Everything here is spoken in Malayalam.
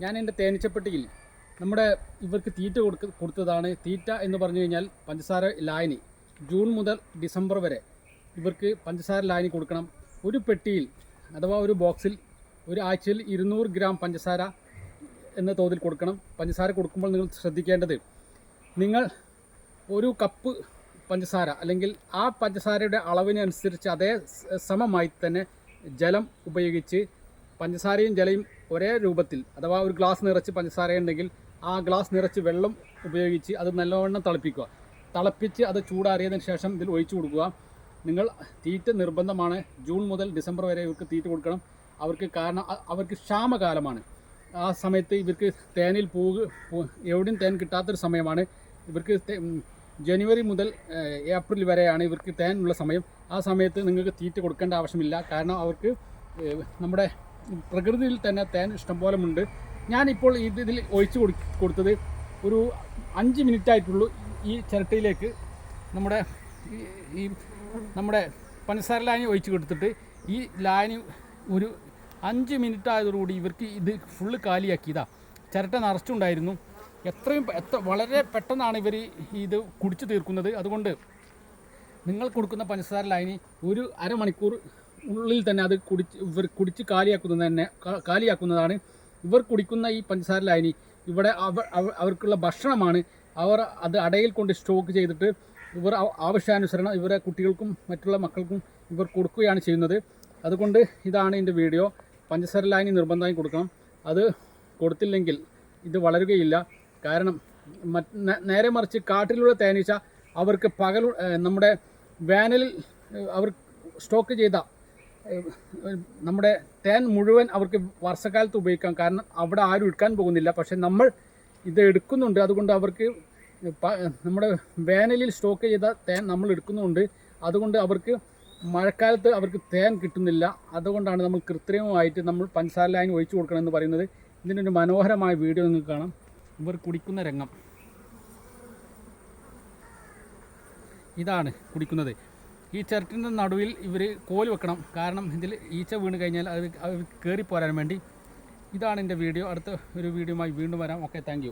ഞാൻ എന്റെ തേനീച്ചപ്പെട്ടിയിൽ നമ്മുടെ ഇവർക്ക് തീറ്റ കൊടുക്ക കൊടുത്തതാണ്. തീറ്റ എന്ന് പറഞ്ഞു കഴിഞ്ഞാൽ പഞ്ചസാര ലായനി. ജൂൺ മുതൽ ഡിസംബർ വരെ ഇവർക്ക് പഞ്ചസാര ലായനി കൊടുക്കണം. ഒരു പെട്ടിയിൽ അഥവാ ഒരു ബോക്സിൽ ഒരു ആഴ്ചയിൽ ഇരുന്നൂറ് ഗ്രാം പഞ്ചസാര എന്ന തോതിൽ കൊടുക്കണം. പഞ്ചസാര കൊടുക്കുമ്പോൾ നിങ്ങൾ ശ്രദ്ധിക്കേണ്ടത് നിങ്ങൾ ഒരു കപ്പ് പഞ്ചസാര അല്ലെങ്കിൽ ആ പഞ്ചസാരയുടെ അളവിനനുസരിച്ച് അതേ സമമായി തന്നെ ജലം ഉപയോഗിച്ച് പഞ്ചസാരയും ജലയും ഒരേ രൂപത്തിൽ അഥവാ ഒരു ഗ്ലാസ് നിറച്ച് പഞ്ചസാര ഉണ്ടെങ്കിൽ ആ ഗ്ലാസ് നിറച്ച് വെള്ളം ഉപയോഗിച്ച് അത് നല്ലവണ്ണം തിളപ്പിക്കുക. തിളപ്പിച്ച് അത് ചൂടാറിയതിന് ശേഷം ഇതിൽ ഒഴിച്ചു കൊടുക്കുക. നിങ്ങൾ തീറ്റ നിർബന്ധമാണ്. ജൂൺ മുതൽ ഡിസംബർ വരെ ഇവർക്ക് തീറ്റ കൊടുക്കണം. അവർക്ക് കാരണം അവർക്ക് ക്ഷാമകാലമാണ്. ആ സമയത്ത് ഇവർക്ക് തേനിൽ പൂവ് എവിടെയും തേൻ കിട്ടാത്തൊരു സമയമാണ്. ഇവർക്ക് ജനുവരി മുതൽ ഏപ്രിൽ വരെയാണ് ഇവർക്ക് തേനുള്ള സമയം. ആ സമയത്ത് നിങ്ങൾക്ക് തീറ്റ കൊടുക്കേണ്ട ആവശ്യമില്ല. കാരണം അവർക്ക് നമ്മുടെ പ്രകൃതിയിൽ തന്നെ തേൻ ഇഷ്ടംപോലെ ഉണ്ട്. ഞാനിപ്പോൾ ഇത് ഇതിൽ ഒഴിച്ചു കൊടു കൊടുത്തത് ഒരു അഞ്ച് മിനിറ്റ് ആയിട്ടുള്ളൂ ഈ ചിരട്ടയിലേക്ക് നമ്മുടെ ഈ നമ്മുടെ പഞ്ചസാര ലായനി ഒഴിച്ചു കൊടുത്തിട്ട് ഈ ലായനി ഒരു അഞ്ച് മിനിറ്റ് ആയതോടുകൂടി ഇവർക്ക് ഇത് ഫുള്ള് കാലിയാക്കിയതാ. ചിരട്ട നിറച്ചുണ്ടായിരുന്നു. എത്രയും എത്ര വളരെ പെട്ടെന്നാണ് ഇവർ ഇത് കുടിച്ചു തീർക്കുന്നത്. അതുകൊണ്ട് നിങ്ങൾ കൊടുക്കുന്ന പഞ്ചസാര ലായനി ഒരു അരമണിക്കൂർ ഉള്ളിൽ തന്നെ അത് കുടിച്ച് ഇവർ കുടിച്ച് കാലിയാക്കുന്നത് തന്നെ കാലിയാക്കുന്നതാണ്. ഇവർ കുടിക്കുന്ന ഈ പഞ്ചസാര ലായനി ഇവിടെ അവ അവ- അവർക്കുള്ള ഭക്ഷണമാണ്. അവർ അത് അടയിൽ കൊണ്ട് സ്റ്റോക്ക് ചെയ്തിട്ട് ഇവർ ആവശ്യാനുസരണം ഇവരെ കുട്ടികൾക്കും മറ്റുള്ള മക്കൾക്കും ഇവർ കൊടുക്കുകയാണ് ചെയ്യുന്നത്. അതുകൊണ്ട് ഇതാണ് എന്റെ വീഡിയോ. പഞ്ചസാര ലായനി നിർബന്ധമായി കൊടുക്കണം. അത് കൊടുത്തില്ലെങ്കിൽ ഇത് വളരുകയില്ല. കാരണം നേരെ മറിച്ച് കാട്ടിലൂടെ തേനീച്ച അവർക്ക് പകൽ നമ്മുടെ വേനലിൽ അവർ സ്റ്റോക്ക് ചെയ്ത നമ്മുടെ തേൻ മുഴുവൻ അവർക്ക് വർഷക്കാലത്ത് ഉപയോഗിക്കാം. കാരണം അവിടെ ആരും എടുക്കാൻ പോകുന്നില്ല. പക്ഷെ നമ്മൾ ഇത് എടുക്കുന്നുണ്ട്. അതുകൊണ്ട് അവർക്ക് നമ്മുടെ വേനലിൽ സ്റ്റോക്ക് ചെയ്ത തേൻ നമ്മൾ എടുക്കുന്നുണ്ട്. അതുകൊണ്ട് അവർക്ക് മഴക്കാലത്ത് അവർക്ക് തേൻ കിട്ടുന്നില്ല. അതുകൊണ്ടാണ് നമ്മൾ കൃത്രിമമായിട്ട് നമ്മൾ പഞ്ചസാര ലൈൻ ഒഴിച്ചു കൊടുക്കണമെന്ന് പറയുന്നത്. ഇതിനൊരു മനോഹരമായ വീഡിയോ നിങ്ങൾക്ക് കാണാം. ഇവർ കുടിക്കുന്ന രംഗം. ഇതാണ് കുടിക്കുന്നത്. ഈ ചിരട്ടിന്റെ നടുവിൽ ഇവർ കോൽ വെക്കണം. കാരണം ഇതിൽ ഈച്ച വീണ് കഴിഞ്ഞാൽ അത് കയറി പോരാൻ വേണ്ടി. ഇതാണ് എന്റെ വീഡിയോ. അടുത്ത ഒരു വീഡിയോയുമായി വീണ്ടും വരാം. Okay thank